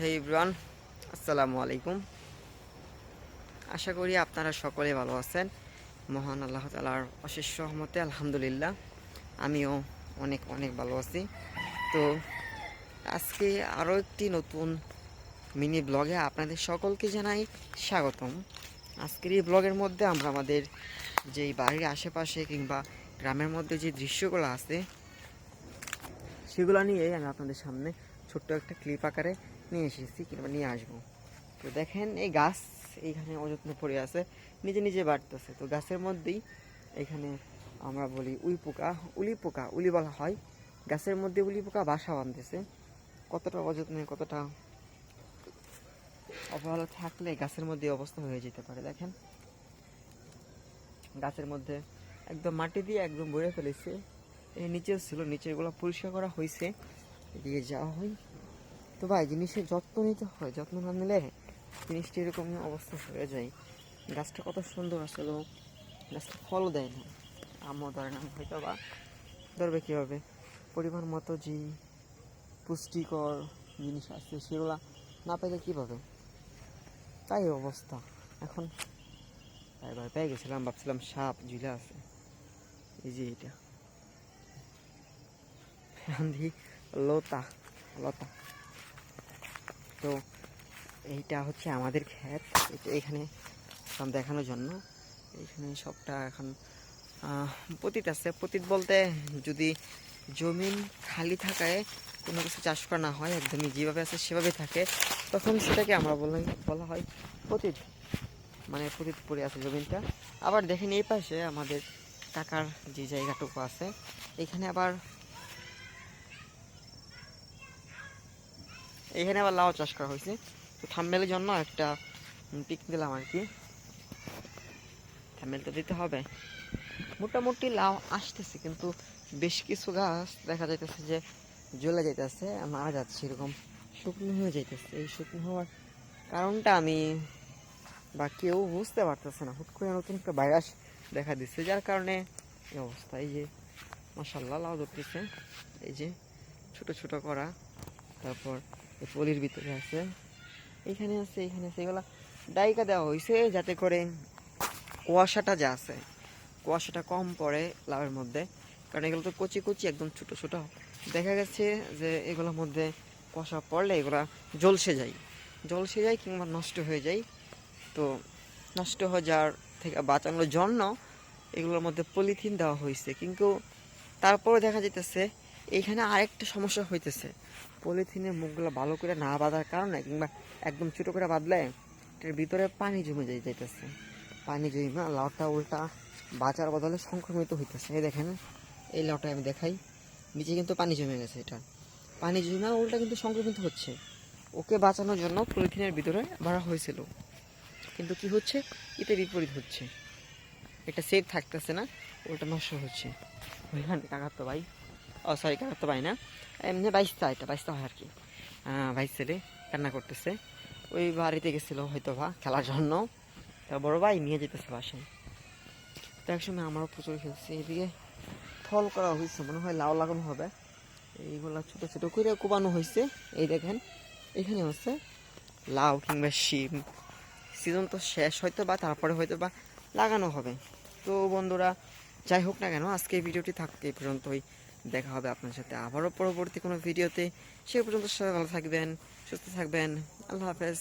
হেই ইব্রান আসসালামু আলাইকুম। আশা করি আপনারা সকলে ভালো আছেন। মহান আল্লাহ তালার অশেষ সহমতে আলহামদুলিল্লাহ, আমিও অনেক অনেক ভালো আছি। তো আজকে আরও একটি নতুন মিনি ব্লগে আপনাদের সকলকে জানাই স্বাগতম। আজকের এই ব্লগের মধ্যে আমরা আমাদের যেই বাড়ির আশেপাশে কিংবা গ্রামের মধ্যে যে দৃশ্যগুলো আছে, সেগুলো নিয়ে আমি আপনাদের সামনে ছোট্ট একটা ক্লিপ আকারে নিয়ে এসেছি, কিংবা নিয়ে আসব। তো দেখেন, এই গাছ এইখানে অযত্ন পড়ে আছে, নিজে নিজে বাড়তেছে। তো গাছের মধ্যেই এখানে আমরা বলি উই পোকা, উলি পোকা, উলি বলা হয়। গাছের মধ্যে উলি পোকা বাসা বাঁধতেছে। কতটা অযত্নে, কতটা অবহেলা থাকলে গাছের মধ্যে অবস্থা হয়ে যেতে পারে, দেখেন। গাছের মধ্যে একদম মাটি দিয়ে একদম বয়ে ফেলেছে। এই নিচেও ছিল নিচেরগুলো পরিষ্কার করা হয়েছে। এদিকে যাওয়া হয়। তো ভাই, জিনিসের যত্ন নিতে হয়, যত্ন না নিলে জিনিসটা এরকম অবস্থা হয়ে যায়। গাছটা কত সুন্দর আসলে গাছটা ফলও দেয় না। আমও ধরে না হয়তো বা ধরবে কীভাবে? পরিমাণ মতো যে পুষ্টিকর জিনিস আছে সেগুলা না পেলে কীভাবে? তাই অবস্থা। এখন এবার পেয়ে গেছিলাম, ভাবছিলাম সাপ, ঝুলে আছে। এই যে এটা। লতা লতা। তো এইটা হচ্ছে আমাদের এটা এখানে দেখানোর জন্য। এখানে সবটা এখন পতিত আছে। পতিত বলতে যদি জমিন খালি থাকায় কোনো কিছু চাষ করা না হয়, একদমই যেভাবে আছে সেভাবে থাকে, তখন সেটাকে আমরা বলা বলা হয় পতিত। মানে পতিত পড়ে আছে জমিনটা। আবার দেখেন এই পাশে আমাদের টাকার যে জায়গাটুকু আছে, এখানে আবার এখানে আবার লাউ চাষ করা হয়েছে। তো থাম্বেলের জন্য একটা পিক দিলাম আর কি। থাম্বেল তো দিতে হবে। মোটামুটি লাউ আসতেছে, কিন্তু বেশ কিছু গাছ দেখা যাইতেছে যে জ্বলে যাইতেছে, মারা যাচ্ছে, এরকম শুকনো হয়ে যাইতেছে। এই শুকনো হওয়ার কারণটা আমি বা কেউ বুঝতে পারতেছে না। হুট করে নতুন একটা ভাইরাস দেখা দিচ্ছে যার কারণে এই অবস্থা। এই যে মাসাল্লাহ লাউ ধরতেছে। এই যে, ছোট ছোট করা। তারপর এই পলির ভিতরে আছে। এখানে আছে এখানে আছে। এগুলা ডাইকা দেওয়া হয়েছে যাতে করে কুয়াশাটা যা আছে, কুয়াশাটা কম পড়ে লাভের মধ্যে। কারণ এগুলো তো কচি কচি, একদম ছোটো ছোটো। দেখা গেছে যে এগুলোর মধ্যে কুয়াশা পড়লে এগুলা জলসে যায়। জলসে যায় কিংবা নষ্ট হয়ে যায়। তো নষ্ট হয়ে যাওয়ার থেকে বাঁচানোর জন্য এগুলোর মধ্যে পলিথিন দেওয়া হয়েছে কিন্তু তারপরে দেখা যেতেছে এইখানে আরেকটা সমস্যা হইতেছে। পলিথিনের মুখগুলো ভালো করে না বাঁধার কারণে কিংবা একদম ছোটো করে বাঁধলে এটার ভিতরে পানি জমে যাই যাইতেছে। পানি জমে লাউটা উল্টা বাঁচার বদলে সংক্রমিত হইতেছে। এই দেখেন, এই লাউটা আমি দেখাই। নিচে কিন্তু পানি জমে গেছে এটা। পানি জমে উল্টা কিন্তু সংক্রমিত হচ্ছে। ওকে বাঁচানোর জন্য পলিথিনের ভিতরে ভরা হয়েছিল। কিন্তু কি হচ্ছে? এতে বিপরীত হচ্ছে। এটা সেফ থাকতেছে না ওটা নষ্ট হচ্ছে। ওইখানে কাকার তো ভাই। ও সরি তো ভাই না। এমনি বাইশটা এটা বাইশটা হয় আর কি ভাই ছেলে কান্না করতেছে। ওই বাড়িতে গেছিল হয়তো বা খেলার জন্য। তা বড় ভাই নিয়ে যেতেছে বাসায়। তো একসময় আমারও প্রচুর খেলছে। এদিকে ফল করা হয়েছে, মনে হয় লাউ লাগানো হবে। এইগুলা ছোটো ছোটো করে কোবানো হয়েছে। এই দেখেন এখানে হচ্ছে লাউ কিংবা শিম। সিজন তো শেষ হয়তো বা তারপরে হয়তো বা লাগানো হবে। তো বন্ধুরা যাই হোক না কেন, আজকে এই ভিডিওটি থাকতে এই পর্যন্তই। দেখা হবে আপনার সাথে আবারও পরবর্তী কোনো ভিডিওতে। সে পর্যন্ত সবাই ভালো থাকবেন, সুস্থ থাকবেন। আল্লাহ হাফেজ।